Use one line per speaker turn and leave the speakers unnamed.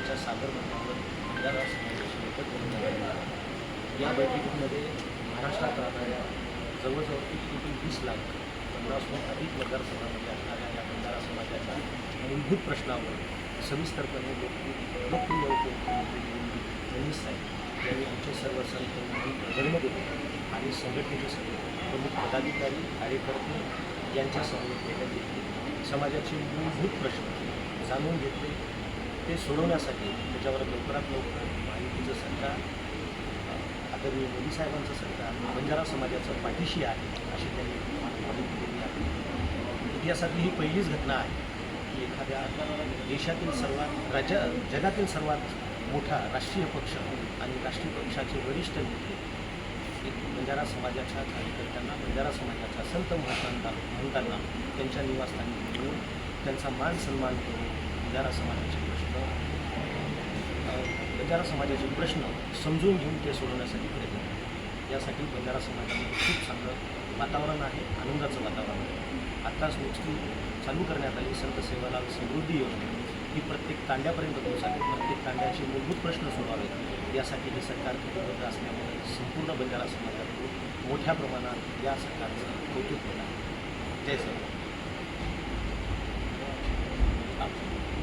राज्याच्या सागरमधल्यावर बंजारा समाजाची एकत्र बोलणी या बैठकीमध्ये महाराष्ट्रात राहणाऱ्या जवळजवळ एक कोटी वीस लाख पन्नासहून अधिक मतदारसंघामध्ये असणाऱ्या या बंजारा समाजाच्या मूलभूत प्रश्नावर सविस्तरपणे लोकप्रिय लोकप्रिय उपमुख्यमंत्री फडणवीस साहेब यांनी आमचे सर्व संत धर्मगुरू आणि संघटनेचे सर्व प्रमुख पदाधिकारी कार्यकर्ते यांच्या समवेत घेतली. समाजाचे मूलभूत प्रश्न जाणून घेतले. ते सोडवण्यासाठी त्याच्यावर लवकरात लवकर माहितीचं सरकार आदरणीय मोदी साहेबांचं सरकार बंजारा समाजाचं पाठीशी आहे अशी त्यांनी माहिती दिलेली आहे. इतिहासातली ही पहिलीच घटना आहे की एखाद्या देशातील सर्वात राज्य जगातील सर्वात मोठा राष्ट्रीय पक्ष आणि राष्ट्रीय पक्षाचे वरिष्ठ नेते एक बंजारा समाजाच्या कार्यकर्त्यांना बंजारा समाजाच्या संत म्हणताना म्हणताना त्यांच्या निवासस्थानी घेऊन त्यांचा मान सन्मान करून बंजारा समाजाचे प्रश्न बंजारा समाजाचे प्रश्न समजून घेऊन ते सोडवण्यासाठी प्रयत्न करतो यासाठी बंजारा समाजामध्ये खूप चांगलं वातावरण आहे आनंदाचं वातावरण आहे. आत्ताच नुकती चालू करण्यात आली संत सेवालाल समृद्धी योजना. ही प्रत्येक तांड्यापर्यंत पोहोचावी प्रत्येक तांड्याचे मूलभूत प्रश्न सोडावेत यासाठी हे सरकार कटिबद्ध असल्यामुळे संपूर्ण बंजारा समाजात मोठ्या प्रमाणात या सरकारचं कौतुक होत आहे. जय सर.